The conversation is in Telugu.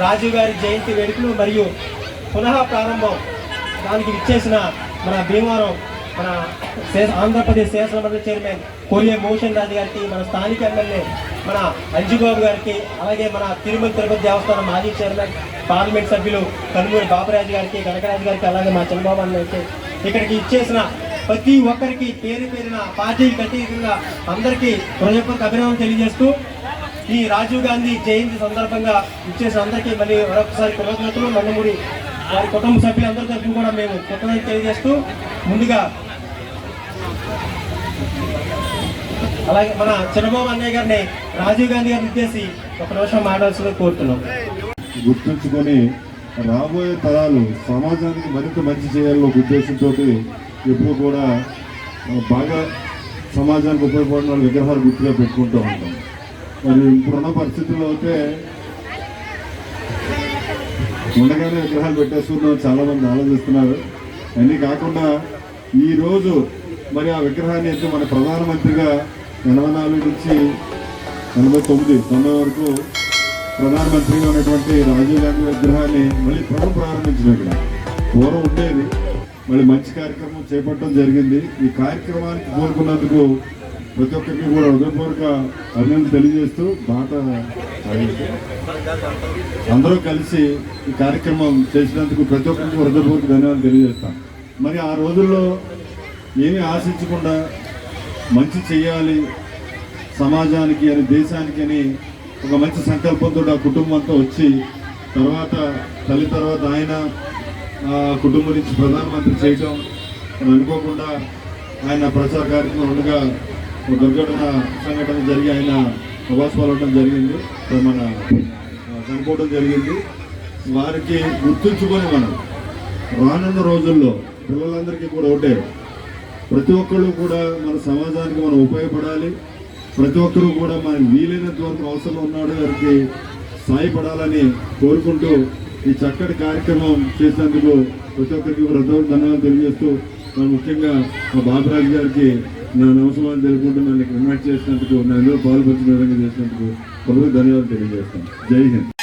రాజీవ్ గారి జయంతి వేడుకలు మరియు పునః ప్రారంభం దానికి ఇచ్చేసిన మన భీమవరం మన ఆంధ్రప్రదేశ్ శాసనమండలి చైర్మన్ కొరియే మోషన్ రాజు గారికి మన స్థానిక ఎమ్మెల్యే మన అంజుబాబు గారికి అలాగే మన తిరుమల తిరుపతి దేవస్థానం మాజీ చైర్మన్ పార్లమెంట్ సభ్యులు కనుమూరి బాబురాజు గారికి కనకరాజు గారికి అలాగే మా చంద్రబాబు అన్నకి ఇక్కడికి ఇచ్చేసిన ప్రతి ఒక్కరికి పేరు పేరిన పార్టీ కట్టి అందరికీ హృదయపూర్వక అభినందన తెలియజేస్తూ ఈ రాజీవ్ గాంధీ జయంతి సందర్భంగా ఇచ్చేసిన అందరికీ మళ్ళీ మరొకసారి కృతజ్ఞతలు. నందమూరి వారి కుటుంబ సభ్యులందరి తరఫున కూడా మేము కృతజ్ఞత తెలియజేస్తూ ముందుగా అలాగే మన చంద్రబాబు అన్నయ్య గారిని రాజీవ్ గాంధీ గారిని ఉద్దేశి ఒక నిమిషం మాట్లాడాల్సిందిగా కోరుతున్నాం. గుర్తుంచుకొని రాబోయే తరాలు సమాజానికి మరింత మంచి చేయాలని ఒక ఉద్దేశంతో ఎప్పుడు కూడా బాగా సమాజానికి ఉపయోగపడిన విగ్రహాలు గుర్తుగా పెట్టుకుంటూ ఉంటాం. మరి ఇప్పుడున్న పరిస్థితుల్లో అయితే ఉండగానే విగ్రహాలు పెట్టేసుకుందాం. చాలా మంది ఆలోచిస్తున్నారు. అన్నీ కాకుండా ఈ రోజు మరి ఆ విగ్రహాన్ని అయితే మన ప్రధానమంత్రిగా ఎనభై నాలుగు నుంచి ఎనభై తొమ్మిది తొంభై వరకు ప్రధానమంత్రిగా ఉన్నటువంటి రాజీవ్ గాంధీ విగ్రహాన్ని మళ్ళీ పునః ప్రారంభించిన ఇక్కడ పూర్వం ఉండేది. మళ్ళీ మంచి కార్యక్రమం చేపట్టడం జరిగింది. ఈ కార్యక్రమానికి కోరుకున్నందుకు ప్రతి ఒక్కరికి కూడా హృదయపూర్వక అభినందన తెలియజేస్తూ బాట అందరూ కలిసి ఈ కార్యక్రమం చేసినందుకు ప్రతి ఒక్కరికి హృదయపూర్వక ధన్యవాదాలు తెలియజేస్తాం. మరి ఆ రోజుల్లో ఏమీ ఆశించకుండా మంచి చేయాలి సమాజానికి అని దేశానికి అని ఒక మంచి సంకల్పంతో ఆ కుటుంబంతో వచ్చి తర్వాత తల్లి తర్వాత ఆయన ఆ కుటుంబం నుంచి ప్రధానమంత్రి చేయటం అని అనుకోకుండా ఆయన ప్రచార కార్యక్రమం ఉండగా దుర్ఘటన సంఘటన జరిగి ఆయన అవాసపాలవడం జరిగింది. మన చనిపోవడం జరిగింది. వారికి గుర్తుంచుకొని మనం రానున్న రోజుల్లో పిల్లలందరికీ కూడా ఒకటే. ప్రతి ఒక్కళ్ళు కూడా మన సమాజానికి మనం ఉపయోగపడాలి. ప్రతి ఒక్కరూ కూడా మనకి వీలైనంత వరకు అవసరం ఉన్నాడు వారికి సాయపడాలని కోరుకుంటూ ఈ చక్కటి కార్యక్రమం చేసినందుకు ప్రతి ఒక్కరికి హృదయ ధన్యవాదాలు తెలియజేస్తూ ముఖ్యంగా మా బాబురాజు గారికి నా అవసరాలు తెలుపుకుంటూ నన్ను ఇక్కడ ఇన్వైట్ చేసినందుకు నా ఇందులో పాల్పంచిన విధంగా చేసినందుకు ఒకరికి ధన్యవాదాలు తెలియజేస్తాను. జై హింద్.